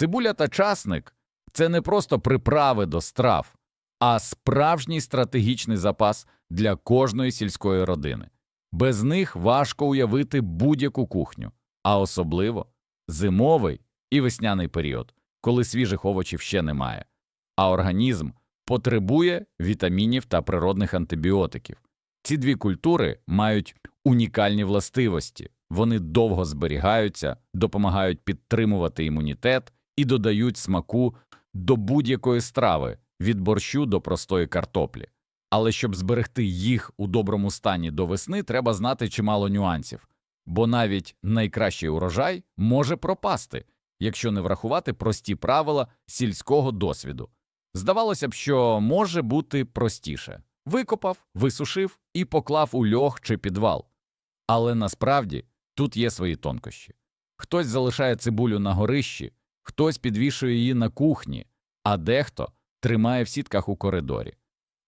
Цибуля та часник це не просто приправи до страв, а справжній стратегічний запас для кожної сільської родини. Без них важко уявити будь-яку кухню, а особливо зимовий і весняний період, коли свіжих овочів ще немає, а організм потребує вітамінів та природних антибіотиків. Ці дві культури мають унікальні властивості, вони довго зберігаються, допомагають підтримувати імунітет і додають смаку до будь-якої страви від борщу до простої картоплі. Але щоб зберегти їх у доброму стані до весни, треба знати чимало нюансів, бо навіть найкращий урожай може пропасти, якщо не врахувати прості правила сільського досвіду. Здавалося б, що може бути простіше викопав, висушив і поклав у льох чи підвал. Але насправді тут є свої тонкощі. Хтось залишає цибулю на горищі, хтось підвішує її на кухні, а дехто тримає в сітках у коридорі.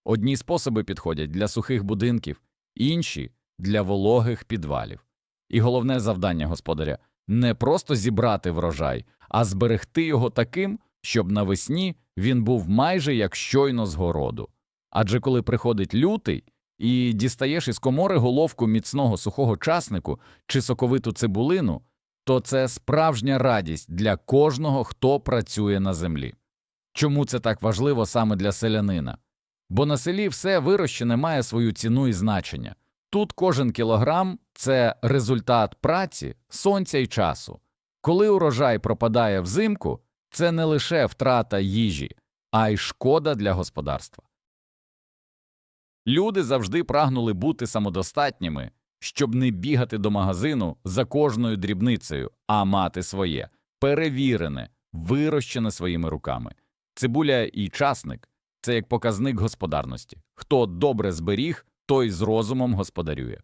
Одні способи підходять для сухих будинків, інші для вологих підвалів. І головне завдання господаря не просто зібрати врожай, а зберегти його таким, щоб навесні він був майже як щойно з городу. Адже коли приходить лютий і дістаєш із комори головку міцного сухого часнику чи соковиту цибулину, то це справжня радість для кожного, хто працює на землі. Чому це так важливо саме для селянина? Бо на селі все вирощене має свою ціну і значення. Тут кожен кілограм це результат праці, сонця і часу. Коли урожай пропадає взимку, це не лише втрата їжі, а й шкода для господарства. Люди завжди прагнули бути самодостатніми, щоб не бігати до магазину за кожною дрібницею, а мати своє, перевірене, вирощене своїми руками. Цибуля і часник це як показник господарності. Хто добре зберіг, той з розумом господарює.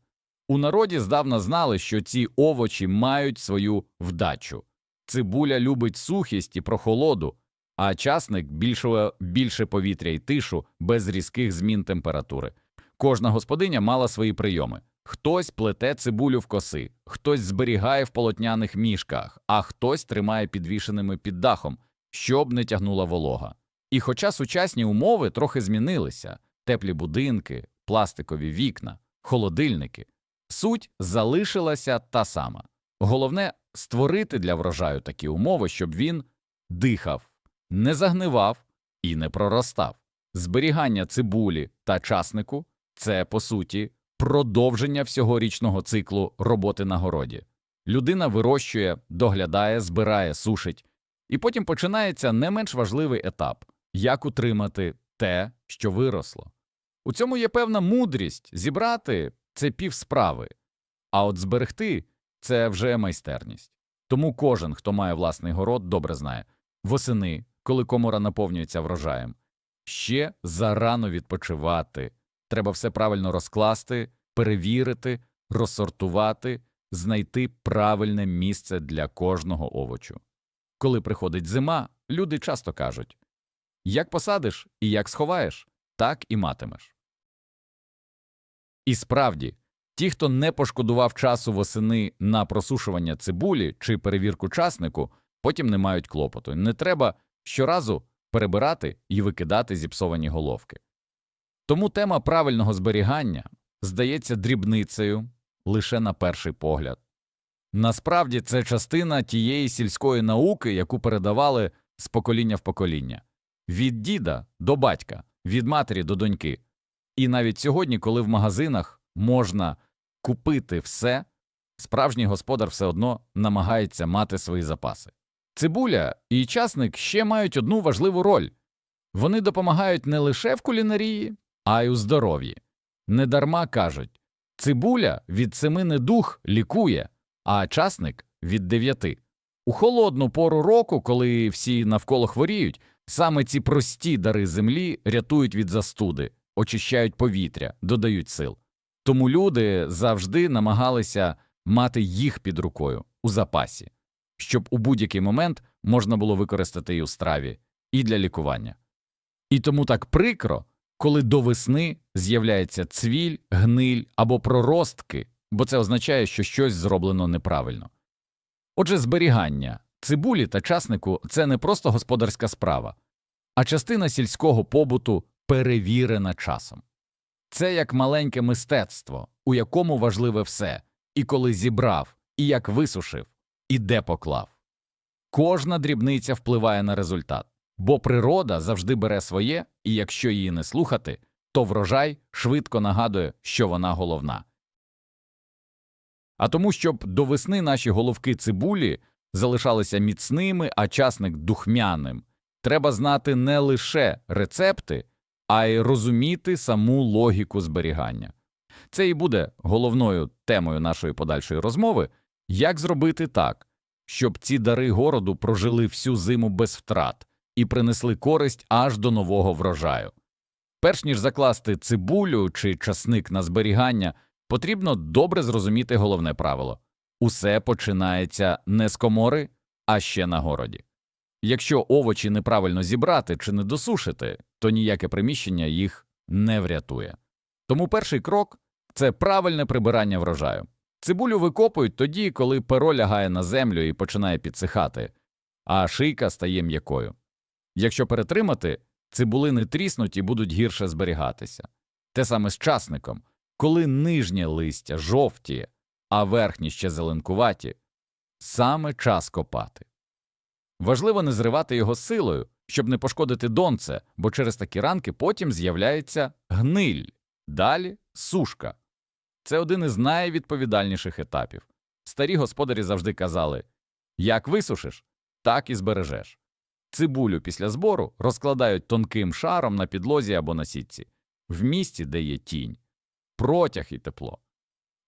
У народі здавна знали, що ці овочі мають свою вдачу. Цибуля любить сухість і прохолоду, а часник більше, більше повітря і тишу без різких змін температури. Кожна господиня мала свої прийоми. Хтось плете цибулю в коси, хтось зберігає в полотняних мішках, а хтось тримає підвішеними під дахом, щоб не тягнула волога. І хоча сучасні умови трохи змінилися теплі будинки, пластикові вікна, холодильники, суть залишилася та сама. Головне створити для врожаю такі умови, щоб він дихав, не загнивав і не проростав. Зберігання цибулі та часнику це, по суті, продовження всього річного циклу роботи на городі. Людина вирощує, доглядає, збирає, сушить, і потім починається не менш важливий етап як утримати те, що виросло. У цьому є певна мудрість зібрати це півсправи, а от зберегти це вже майстерність. Тому кожен, хто має власний город, добре знає восени, коли комора наповнюється врожаєм, ще зарано відпочивати. Треба все правильно розкласти, перевірити, розсортувати, знайти правильне місце для кожного овочу. Коли приходить зима, люди часто кажуть як посадиш і як сховаєш, так і матимеш. І справді, ті, хто не пошкодував часу восени на просушування цибулі чи перевірку часнику, потім не мають клопоту. Не треба щоразу перебирати і викидати зіпсовані головки. Тому тема правильного зберігання здається дрібницею лише на перший погляд. Насправді це частина тієї сільської науки, яку передавали з покоління в покоління від діда до батька, від матері до доньки. І навіть сьогодні, коли в магазинах можна купити все, справжній господар все одно намагається мати свої запаси. Цибуля і часник ще мають одну важливу роль вони допомагають не лише в кулінарії, а й у здоров'ї. Недарма кажуть цибуля від семи недух лікує, а часник від дев'яти. У холодну пору року, коли всі навколо хворіють, саме ці прості дари землі рятують від застуди, очищають повітря, додають сил. Тому люди завжди намагалися мати їх під рукою у запасі, щоб у будь-який момент можна було використати і у страві, і для лікування. І тому так прикро, коли до весни з'являється цвіль, гниль або проростки, бо це означає, що щось зроблено неправильно. Отже, зберігання Цибулі та часнику це не просто господарська справа, а частина сільського побуту перевірена часом. Це як маленьке мистецтво, у якому важливе все, і коли зібрав, і як висушив, і де поклав. Кожна дрібниця впливає на результат, бо природа завжди бере своє, і якщо її не слухати, то врожай швидко нагадує, що вона головна. А тому, щоб до весни наші головки цибулі залишалися міцними, а часник духмяним, треба знати не лише рецепти, а й розуміти саму логіку зберігання. Це і буде головною темою нашої подальшої розмови як зробити так, щоб ці дари городу прожили всю зиму без втрат і принесли користь аж до нового врожаю. Перш ніж закласти цибулю чи часник на зберігання, потрібно добре зрозуміти головне правило усе починається не з комори, а ще на городі. Якщо овочі неправильно зібрати чи не досушити, то ніяке приміщення їх не врятує. Тому перший крок це правильне прибирання врожаю. Цибулю викопують тоді, коли перо лягає на землю і починає підсихати, а шийка стає м'якою. Якщо перетримати, цибулини тріснуть і будуть гірше зберігатися. Те саме з часником, коли нижнє листя жовтіє, а верхні ще зеленкуваті, саме час копати. Важливо не зривати його силою, щоб не пошкодити донце, бо через такі ранки потім з'являється гниль, далі сушка. Це один із найвідповідальніших етапів. Старі господарі завжди казали як висушиш, так і збережеш. Цибулю після збору розкладають тонким шаром на підлозі або на сітці, в місці, де є тінь, протяг і тепло.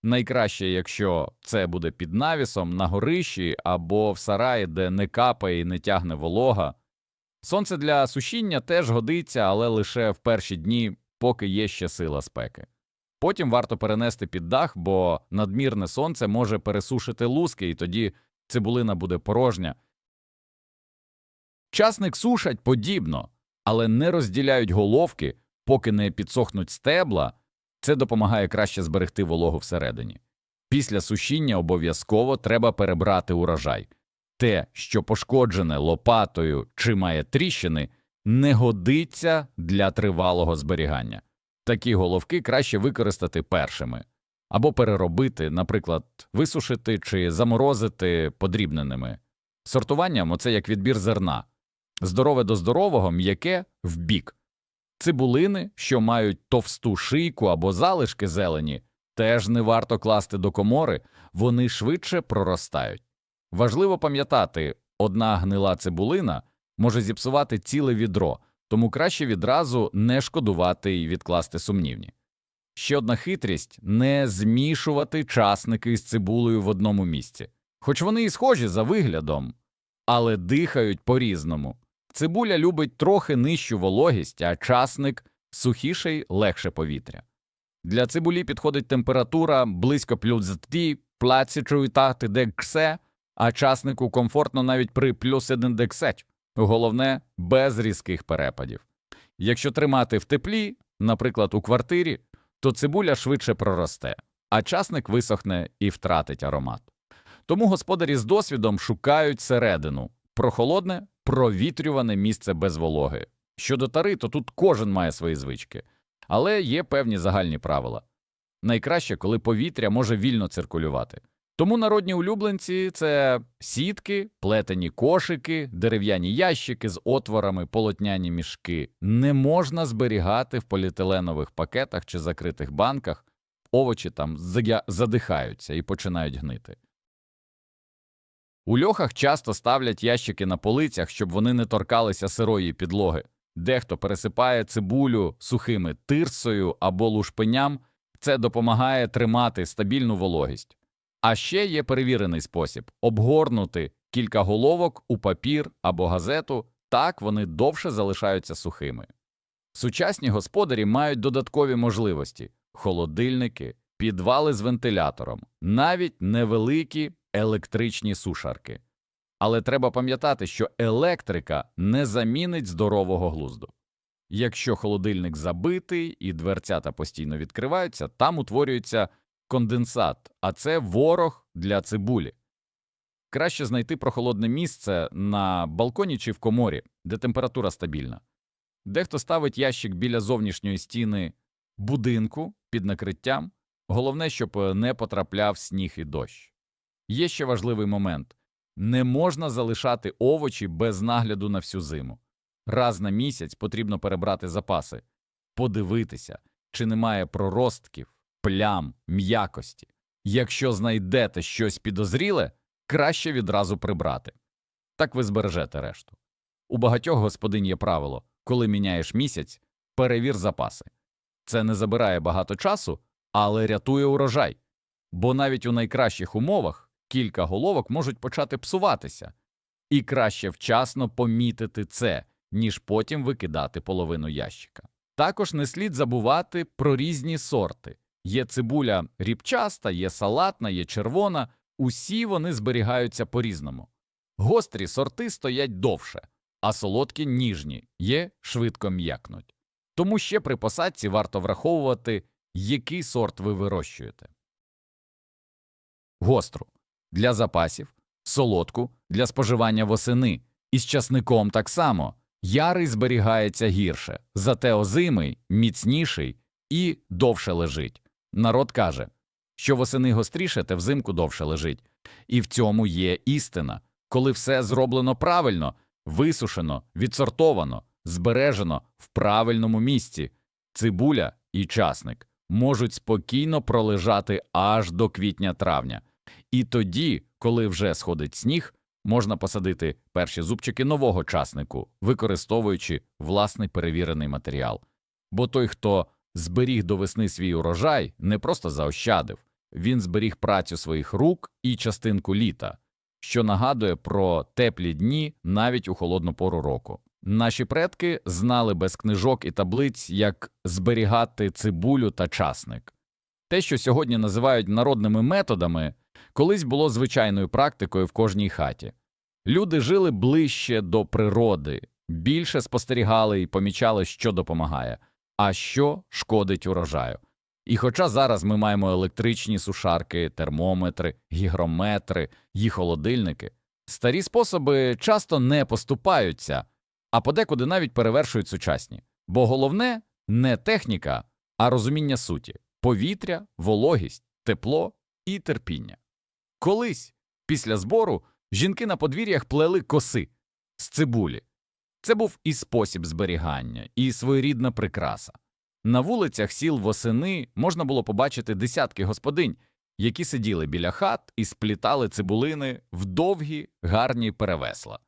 Найкраще, якщо це буде під навісом, на горищі або в сараї, де не капає і не тягне волога. Сонце для сушіння теж годиться, але лише в перші дні, поки є ще сила спеки. Потім варто перенести під дах, бо надмірне сонце може пересушити луски, і тоді цибулина буде порожня. Часник сушать подібно, але не розділяють головки, поки не підсохнуть стебла, це допомагає краще зберегти вологу всередині. Після сушіння обов'язково треба перебрати урожай. Те, що пошкоджене лопатою чи має тріщини, не годиться для тривалого зберігання. Такі головки краще використати першими або переробити, наприклад, висушити чи заморозити подрібненими. Сортуванням оце як відбір зерна здорове до здорового, м'яке в бік. Цибулини, що мають товсту шийку або залишки зелені, теж не варто класти до комори, вони швидше проростають. Важливо пам'ятати, одна гнила цибулина може зіпсувати ціле відро, тому краще відразу не шкодувати і відкласти сумнівні. Ще одна хитрість не змішувати часники з цибулею в одному місці, хоч вони і схожі за виглядом, але дихають по різному. Цибуля любить трохи нижчу вологість, а часник сухіше й легше повітря. Для цибулі підходить температура близько плюс 20 дексе, а часнику комфортно навіть при плюс 1 дексеч. Головне без різких перепадів. Якщо тримати в теплі, наприклад, у квартирі, то цибуля швидше проросте, а часник висохне і втратить аромат. Тому господарі з досвідом шукають середину прохолодне, провітрюване місце без вологи. Щодо тари, то тут кожен має свої звички, але є певні загальні правила. Найкраще, коли повітря може вільно циркулювати. Тому народні улюбленці це сітки, плетені кошики, дерев'яні ящики з отворами, полотняні мішки. Не можна зберігати в поліетиленових пакетах чи закритих банках, овочі там задихаються і починають гнити. У льохах часто ставлять ящики на полицях, щоб вони не торкалися сирої підлоги. Дехто пересипає цибулю сухими тирсою або лушпеням, це допомагає тримати стабільну вологість. А ще є перевірений спосіб обгорнути кілька головок у папір або газету, так вони довше залишаються сухими. Сучасні господарі мають додаткові можливості холодильники, підвали з вентилятором, навіть невеликі електричні сушарки. Але треба пам'ятати, що електрика не замінить здорового глузду. Якщо холодильник забитий і дверцята постійно відкриваються, там утворюється конденсат, а це ворог для цибулі. Краще знайти прохолодне місце на балконі чи в коморі, де температура стабільна. Дехто ставить ящик біля зовнішньої стіни будинку під накриттям. Головне, щоб не потрапляв сніг і дощ. Є ще важливий момент не можна залишати овочі без нагляду на всю зиму. Раз на місяць потрібно перебрати запаси, подивитися, чи немає проростків, плям, м'якості. Якщо знайдете щось підозріле, краще відразу прибрати. Так ви збережете решту. У багатьох господинь є правило коли міняєш місяць, перевір запаси. Це не забирає багато часу, але рятує урожай. Бо навіть у найкращих умовах кілька головок можуть почати псуватися, і краще вчасно помітити це, ніж потім викидати половину ящика. Також не слід забувати про різні сорти. Є цибуля ріпчаста, є салатна, є червона, усі вони зберігаються по-різному. Гострі сорти стоять довше, а солодкі ніжні є швидко м'якнуть. Тому ще при посадці варто враховувати, який сорт ви вирощуєте. Гостру для запасів, солодку для споживання восени, і з часником так само. Ярий зберігається гірше, зате озимий міцніший і довше лежить. Народ каже, що восени гостріше, те взимку довше лежить. І в цьому є істина, коли все зроблено правильно, висушено, відсортовано, збережено в правильному місці, цибуля і часник можуть спокійно пролежати аж до квітня-травня. І тоді, коли вже сходить сніг, можна посадити перші зубчики нового часнику, використовуючи власний перевірений матеріал. Бо той, хто зберіг до весни свій урожай, не просто заощадив, він зберіг працю своїх рук і частинку літа, що нагадує про теплі дні навіть у холодну пору року. Наші предки знали без книжок і таблиць, як зберігати цибулю та часник. Те, що сьогодні називають народними методами, колись було звичайною практикою в кожній хаті. Люди жили ближче до природи, більше спостерігали і помічали, що допомагає, а що шкодить урожаю. І хоча зараз ми маємо електричні сушарки, термометри, гігрометри і холодильники, старі способи часто не поступаються, а подекуди навіть перевершують сучасні. Бо головне не техніка, а розуміння суті повітря, вологість, тепло і терпіння. Колись, після збору, жінки на подвір'ях плели коси з цибулі. Це був і спосіб зберігання, і своєрідна прикраса. На вулицях сіл восени можна було побачити десятки господинь, які сиділи біля хат і сплітали цибулини в довгі гарні перевесла.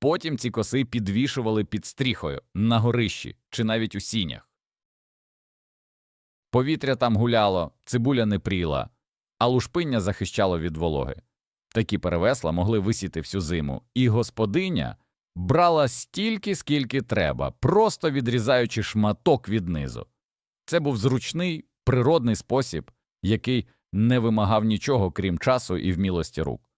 Потім ці коси підвішували під стріхою на горищі чи навіть у сінях. Повітря там гуляло, цибуля не пріла, а лушпиння захищало від вологи. Такі перевесла могли висіти всю зиму, і господиня брала стільки, скільки треба, просто відрізаючи шматок від низу. Це був зручний природний спосіб, який не вимагав нічого, крім часу і вмілості рук.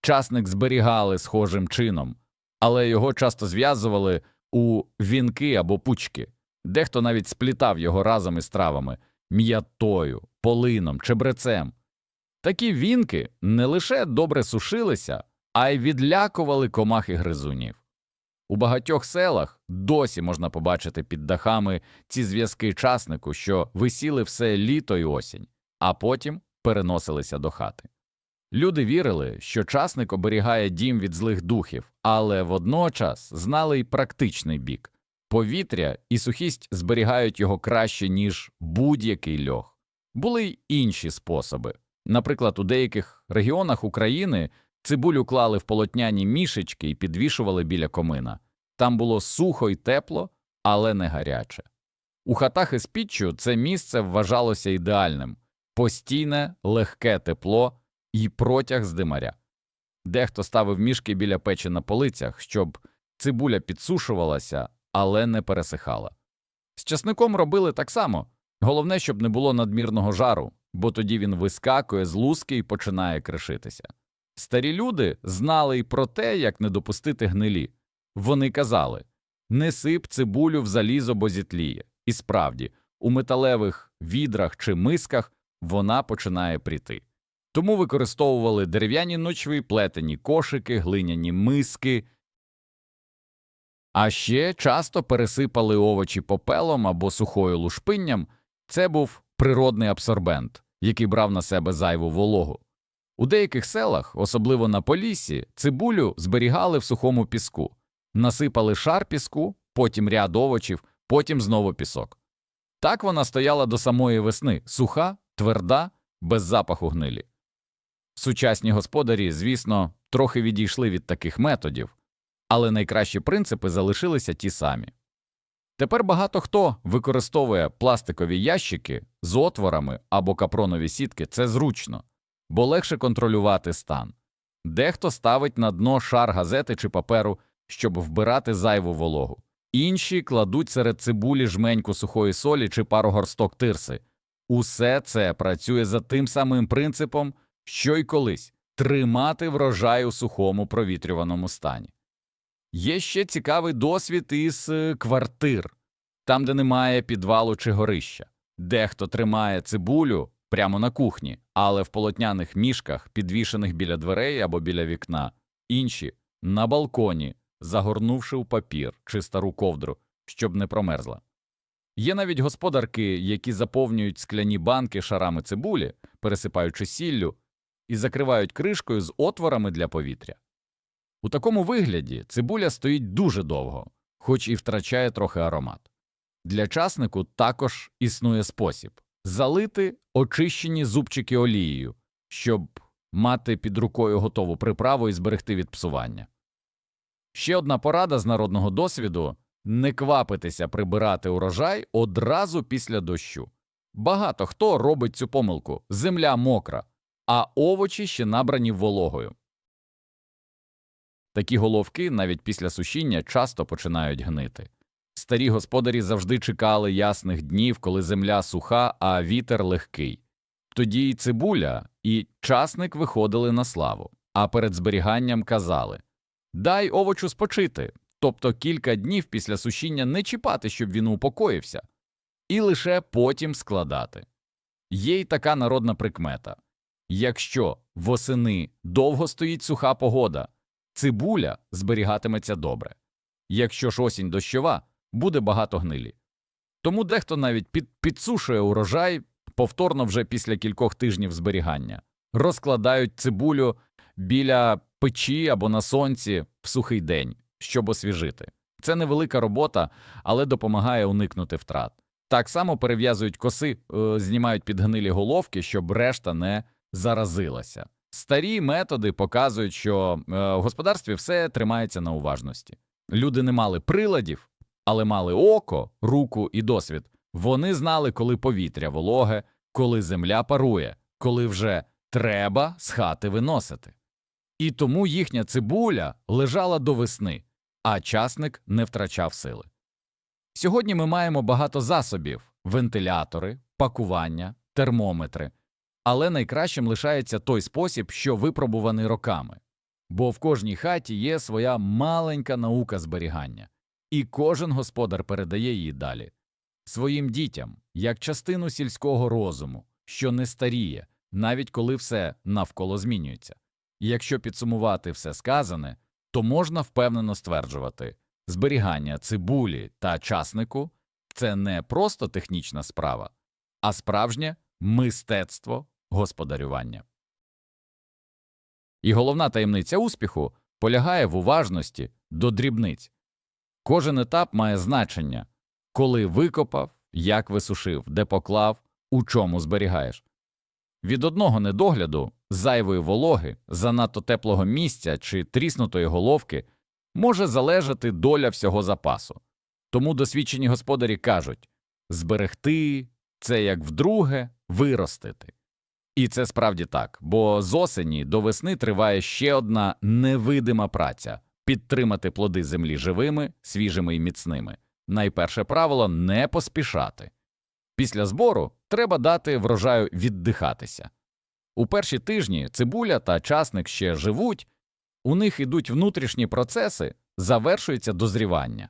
Часник зберігали схожим чином, але його часто зв'язували у вінки або пучки, дехто навіть сплітав його разом із травами, м'ятою, полином, чебрецем. Такі вінки не лише добре сушилися, а й відлякували комах і гризунів. У багатьох селах досі можна побачити під дахами ці зв'язки часнику, що висіли все літо й осінь, а потім переносилися до хати. Люди вірили, що часник оберігає дім від злих духів, але водночас знали й практичний бік повітря і сухість зберігають його краще, ніж будь-який льох. Були й інші способи. Наприклад, у деяких регіонах України цибулю клали в полотняні мішечки і підвішували біля комина. Там було сухо й тепло, але не гаряче. У хатах із піччю це місце вважалося ідеальним постійне, легке тепло і протяг з димаря. Дехто ставив мішки біля печі на полицях, щоб цибуля підсушувалася, але не пересихала. З часником робили так само головне, щоб не було надмірного жару, бо тоді він вискакує з луски і починає кришитися. Старі люди знали й про те, як не допустити гнилі. Вони казали не сип цибулю в залізо, бо зітліє. І справді, у металевих відрах чи мисках вона починає пріти. Тому використовували дерев'яні ночви, плетені кошики, глиняні миски, а ще часто пересипали овочі попелом або сухою лушпинням. Це був природний абсорбент, який брав на себе зайву вологу. У деяких селах, особливо на Поліссі, цибулю зберігали в сухому піску, насипали шар піску, потім ряд овочів, потім знову пісок. Так вона стояла до самої весни, суха, тверда, без запаху гнилі. Сучасні господарі, звісно, трохи відійшли від таких методів, але найкращі принципи залишилися ті самі. Тепер багато хто використовує пластикові ящики з отворами або капронові сітки це зручно, бо легше контролювати стан. Дехто ставить на дно шар газети чи паперу, щоб вбирати зайву вологу. Інші кладуть серед цибулі жменьку сухої солі чи пару горсток тирси. Усе це працює за тим самим принципом, що й колись тримати врожай у сухому провітрюваному стані. Є ще цікавий досвід із е, квартир, там, де немає підвалу чи горища. Дехто тримає цибулю прямо на кухні, але в полотняних мішках, підвішених біля дверей або біля вікна, інші на балконі, загорнувши у папір чи стару ковдру, щоб не промерзла. Є навіть господарки, які заповнюють скляні банки шарами цибулі, пересипаючи сіллю, і закривають кришкою з отворами для повітря. У такому вигляді цибуля стоїть дуже довго, хоч і втрачає трохи аромат. Для часнику також існує спосіб залити очищені зубчики олією, щоб мати під рукою готову приправу і зберегти від псування. Ще одна порада з народного досвіду не квапитися прибирати урожай одразу після дощу. Багато хто робить цю помилку земля мокра, а овочі ще набрані вологою. Такі головки навіть після сушіння часто починають гнити. Старі господарі завжди чекали ясних днів, коли земля суха, а вітер легкий. Тоді й цибуля, і часник виходили на славу, а перед зберіганням казали Дай овочу спочити, тобто кілька днів після сушіння не чіпати, щоб він упокоївся, і лише потім складати. Є й така народна прикмета якщо восени довго стоїть суха погода, цибуля зберігатиметься добре. Якщо ж осінь дощова, буде багато гнилі. Тому дехто навіть під, підсушує урожай повторно вже після кількох тижнів зберігання, розкладають цибулю біля печі або на сонці в сухий день, щоб освіжити. Це невелика робота, але допомагає уникнути втрат. Так само перев'язують коси, е, знімають підгнилі головки, щоб решта не заразилася. Старі методи показують, що е, в господарстві все тримається на уважності. Люди не мали приладів, але мали око, руку і досвід. Вони знали, коли повітря вологе, коли земля парує, коли вже треба з хати виносити. І тому їхня цибуля лежала до весни, а часник не втрачав сили. Сьогодні ми маємо багато засобів вентилятори, пакування, термометри, але найкращим лишається той спосіб, що випробуваний роками, бо в кожній хаті є своя маленька наука зберігання, і кожен господар передає її далі своїм дітям як частину сільського розуму, що не старіє, навіть коли все навколо змінюється. І якщо підсумувати все сказане, то можна впевнено стверджувати, зберігання цибулі та часнику це не просто технічна справа, а справжнє мистецтво господарювання. І головна таємниця успіху полягає в уважності до дрібниць. Кожен етап має значення коли викопав, як висушив, де поклав, у чому зберігаєш. Від одного недогляду, зайвої вологи, занадто теплого місця чи тріснутої головки може залежати доля всього запасу. Тому досвідчені господарі кажуть зберегти це як вдруге виростити. І це справді так, бо з осені до весни триває ще одна невидима праця підтримати плоди землі живими, свіжими і міцними. Найперше правило не поспішати. Після збору треба дати врожаю віддихатися. У перші тижні цибуля та часник ще живуть, у них ідуть внутрішні процеси, завершується дозрівання.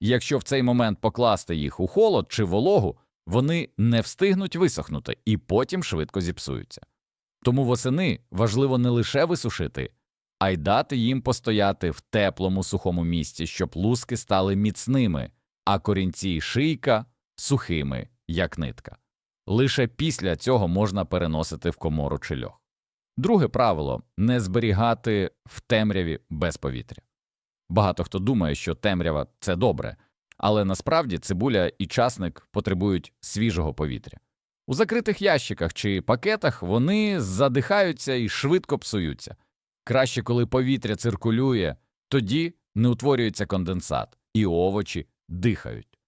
Якщо в цей момент покласти їх у холод чи вологу, вони не встигнуть висохнути і потім швидко зіпсуються. Тому восени важливо не лише висушити, а й дати їм постояти в теплому сухому місці, щоб луски стали міцними, а корінці й шийка сухими, як нитка. Лише після цього можна переносити в комору чи льох. Друге правило не зберігати в темряві без повітря. Багато хто думає, що темрява це добре, але насправді цибуля і часник потребують свіжого повітря. У закритих ящиках чи пакетах вони задихаються і швидко псуються. Краще, коли повітря циркулює, тоді не утворюється конденсат, і овочі дихають.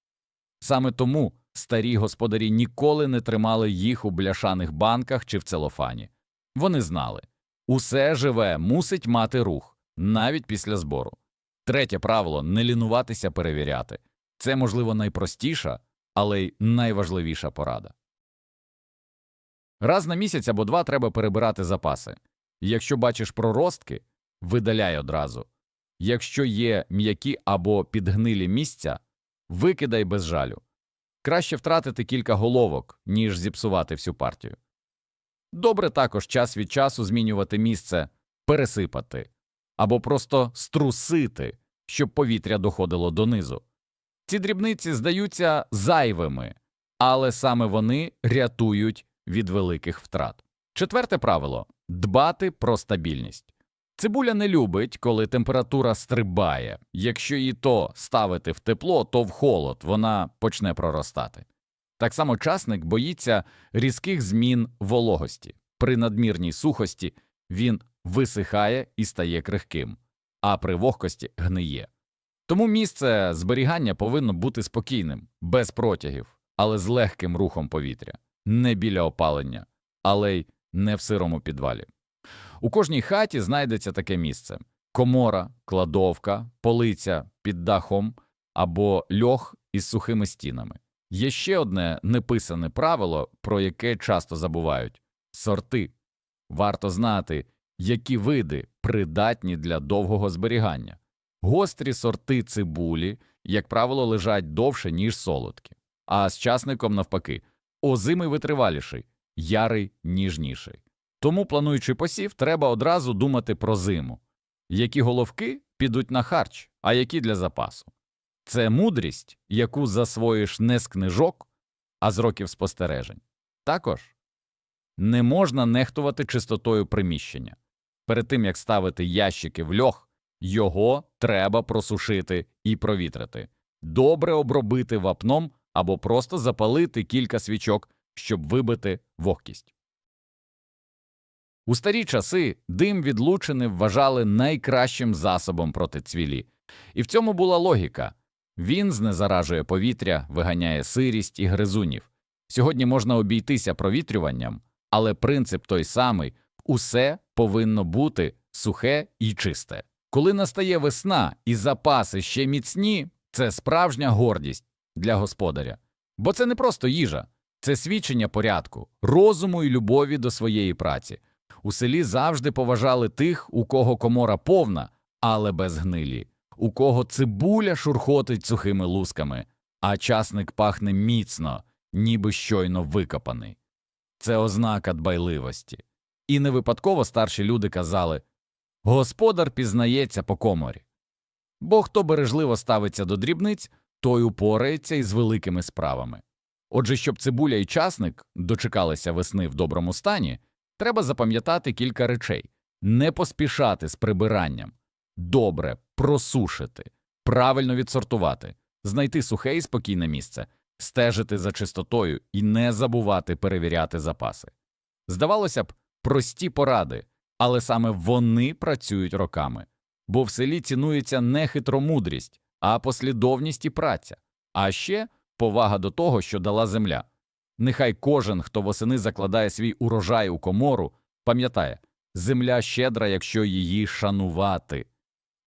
Саме тому старі господарі ніколи не тримали їх у бляшаних банках чи в целофані. Вони знали усе живе мусить мати рух, навіть після збору. Третє правило не лінуватися перевіряти. Це, можливо, найпростіша, але й найважливіша порада. Раз на місяць або два треба перебирати запаси. Якщо бачиш проростки, видаляй одразу. Якщо є м'які або підгнилі місця, викидай без жалю. Краще втратити кілька головок, ніж зіпсувати всю партію. Добре також час від часу змінювати місце, пересипати або просто струсити, щоб повітря доходило донизу. Ці дрібниці здаються зайвими, але саме вони рятують від великих втрат. Четверте правило дбати про стабільність. Цибуля не любить, коли температура стрибає. Якщо її то ставити в тепло, то в холод вона почне проростати. Так само часник боїться різких змін вологості. При надмірній сухості він висихає і стає крихким, а при вогкості гниє. Тому місце зберігання повинно бути спокійним, без протягів, але з легким рухом повітря, не біля опалення, але й не в сирому підвалі. У кожній хаті знайдеться таке місце комора, кладовка, полиця під дахом або льох із сухими стінами. Є ще одне неписане правило, про яке часто забувають сорти. Варто знати, які види придатні для довгого зберігання. Гострі сорти цибулі, як правило, лежать довше, ніж солодкі, а з часником, навпаки, озимий витриваліший, ярий ніжніший. Тому, плануючи посів, треба одразу думати про зиму, які головки підуть на харч, а які для запасу. Це мудрість, яку засвоїш не з книжок, а з років спостережень. Також не можна нехтувати чистотою приміщення. Перед тим як ставити ящики в льох, його треба просушити і провітрити, добре обробити вапном або просто запалити кілька свічок, щоб вибити вогкість. У старі часи дим від лучини вважали найкращим засобом проти цвілі, і в цьому була логіка він знезаражує повітря, виганяє сирість і гризунів. Сьогодні можна обійтися провітрюванням, але принцип той самий усе повинно бути сухе і чисте. Коли настає весна і запаси ще міцні, це справжня гордість для господаря. Бо це не просто їжа, це свідчення порядку, розуму і любові до своєї праці. У селі завжди поважали тих, у кого комора повна, але без гнилі, у кого цибуля шурхотить сухими лусками, а часник пахне міцно, ніби щойно викопаний. Це ознака дбайливості. І не випадково старші люди казали Господар пізнається по коморі. Бо хто бережливо ставиться до дрібниць, той упорається із великими справами. Отже, щоб цибуля і часник дочекалися весни в доброму стані, треба запам'ятати кілька речей не поспішати з прибиранням, добре просушити, правильно відсортувати, знайти сухе і спокійне місце, стежити за чистотою і не забувати перевіряти запаси. Здавалося б, прості поради, але саме вони працюють роками, бо в селі цінується не хитромудрість, а послідовність і праця, а ще повага до того, що дала земля. Нехай кожен, хто восени закладає свій урожай у комору, пам'ятає земля щедра, якщо її шанувати.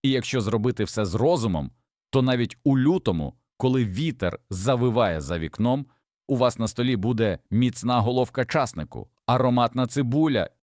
І якщо зробити все з розумом, то навіть у лютому, коли вітер завиває за вікном, у вас на столі буде міцна головка часнику, ароматна цибуля